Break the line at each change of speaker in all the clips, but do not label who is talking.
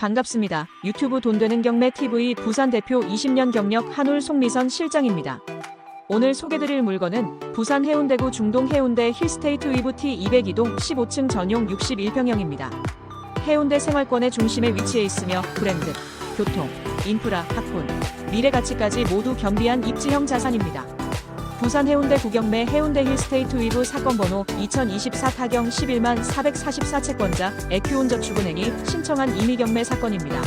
반갑습니다. 유튜브 돈 되는 경매 TV 부산 대표 20년 경력 한울 송미선 실장입니다. 오늘 소개드릴 물건은 부산 해운대구 중동 해운대 힐스테이트 위브 T 202동 15층 전용 61평형입니다. 해운대 생활권의 중심에 위치해 있으며 브랜드, 교통, 인프라, 학군, 미래 가치까지 모두 겸비한 입지형 자산입니다. 부산 해운대 구경매 해운대 힐스테이트 위브 사건 번호 2024 타경 11만 444 채권자 에큐온 저축은행이 신청한 임의 경매 사건입니다.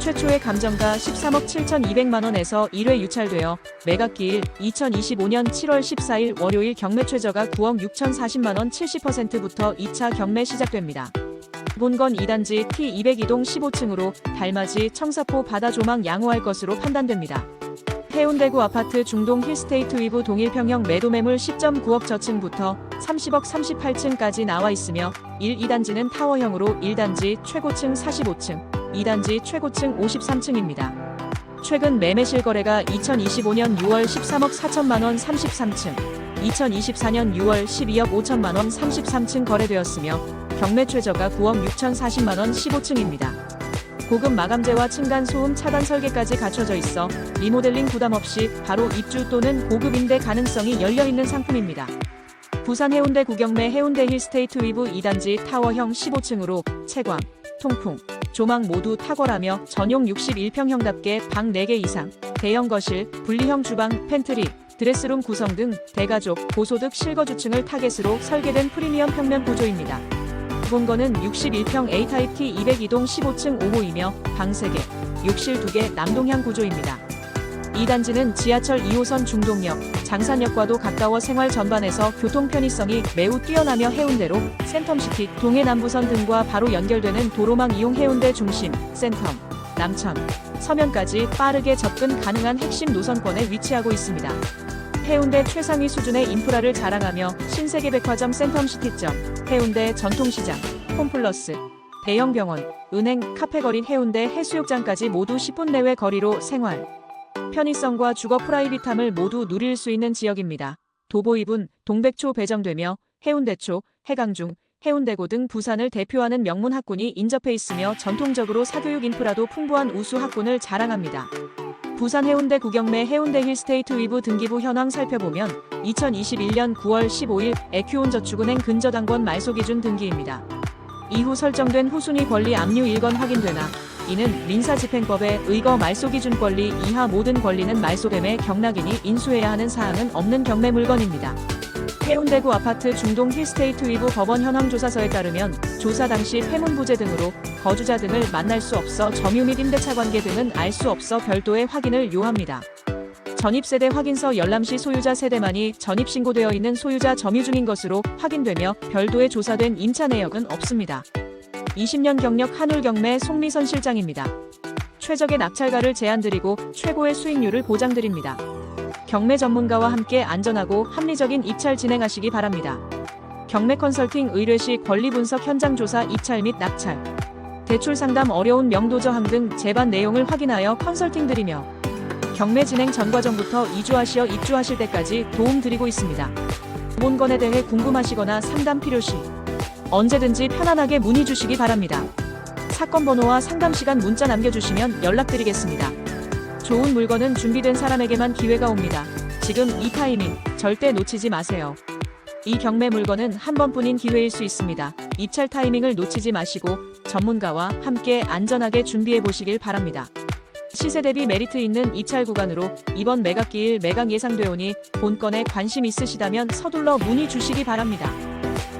최초의 감정가 13억 7,200만 원에서 1회 유찰되어 매각기일 2025년 7월 14일 월요일 경매 최저가 9억 6,040만 원 70%부터 2차 경매 시작됩니다. 본건 2단지 T202동 15층으로 달맞이 청사포 바다 조망 양호할 것으로 판단됩니다. 해운대구 아파트 중동 힐스테이트 위브 동일 평형 매도 매물 10.9억 저층부터 30억 38층까지 나와 있으며 1, 2단지는 타워형으로 1단지 최고층 45층, 2단지 최고층 53층입니다. 최근 매매 실 거래가 2025년 6월 13억 4천만 원 33층, 2024년 6월 12억 5천만 원 33층 거래되었으며 경매 최저가 9억 6천 40만 원 15층입니다. 고급 마감재와 층간 소음 차단 설계까지 갖춰져 있어 리모델링 부담 없이 바로 입주 또는 고급 임대 가능성이 열려 있는 상품입니다. 부산 해운대 구경매 해운대 힐스테이트 위브 2단지 타워형 15층으로 채광, 통풍, 조망 모두 탁월하며 전용 61평형답게 방 4개 이상, 대형 거실, 분리형 주방, 팬트리, 드레스룸 구성 등 대가족, 고소득 실거주층을 타겟으로 설계된 프리미엄 평면 구조입니다. 본거는 61평 A타입 T 202동 15층 5호이며 방 3개, 욕실 2개 남동향 구조입니다. 이 단지는 지하철 2호선 중동역, 장산역과도 가까워 생활 전반에서 교통 편의성이 매우 뛰어나며 해운대로 센텀시티, 동해남부선 등과 바로 연결되는 도로망 이용 해운대 중심, 센텀, 남천, 서면까지 빠르게 접근 가능한 핵심 노선권에 위치하고 있습니다. 해운대 최상위 수준의 인프라를 자랑하며 신세계 백화점 센텀시티점, 해운대 전통시장, 홈플러스, 대형 병원, 은행, 카페거리 해운대 해수욕장까지 모두 10분 내외 거리로 생활, 편의성과 주거 프라이빗함을 모두 누릴 수 있는 지역입니다. 도보입은 동백초 배정되며 해운대초, 해강중, 해운대고 등 부산을 대표하는 명문 학군이 인접해 있으며 전통적으로 사교육 인프라도 풍부한 우수 학군을 자랑합니다. 부산 해운대 구경매 해운대 힐스테이트 위브 등기부 현황 살펴보면 2021년 9월 15일 에큐온 저축은행 근저당권 말소 기준 등기입니다. 이후 설정된 후순위 권리 압류 1건 확인되나 이는 민사집행법에 의거 말소 기준 권리 이하 모든 권리는 말소됨에 경락인이 인수해야 하는 사항은 없는 경매 물건입니다. 해운대구 아파트 중동 힐스테이트 위브 법원 현황 조사서에 따르면 조사 당시 폐문 부재 등으로 거주자 등을 만날 수 없어 점유 및 임대차 관계 등은 알 수 없어 별도의 확인을 요합니다. 전입세대 확인서 열람시 소유자 세대만이 전입신고되어 있는 소유자 점유 중인 것으로 확인되며 별도의 조사된 임차 내역은 없습니다. 20년 경력 한울 경매 송미선 실장입니다. 최적의 낙찰가를 제안드리고 최고의 수익률을 보장드립니다. 경매 전문가와 함께 안전하고 합리적인 입찰 진행하시기 바랍니다. 경매 컨설팅 의뢰 시 권리 분석 현장 조사 입찰 및 낙찰, 대출 상담 어려운 명도 저항 등 제반 내용을 확인하여 컨설팅 드리며 경매 진행 전 과정부터 이주하시어 입주하실 때까지 도움 드리고 있습니다. 본건에 대해 궁금하시거나 상담 필요시 언제든지 편안하게 문의 주시기 바랍니다. 사건 번호와 상담 시간 문자 남겨주시면 연락드리겠습니다. 좋은 물건은 준비된 사람에게만 기회가 옵니다. 지금 이 타이밍 절대 놓치지 마세요. 이 경매 물건은 한 번뿐인 기회일 수 있습니다. 입찰 타이밍을 놓치지 마시고 전문가와 함께 안전하게 준비해 보시길 바랍니다. 시세 대비 메리트 있는 입찰 구간으로 이번 매각기일 매각 예상되오니 본건에 관심 있으시다면 서둘러 문의 주시기 바랍니다.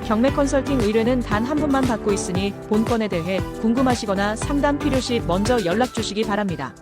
경매 컨설팅 의뢰는 단 한 분만 받고 있으니 본건에 대해 궁금하시거나 상담 필요시 먼저 연락 주시기 바랍니다.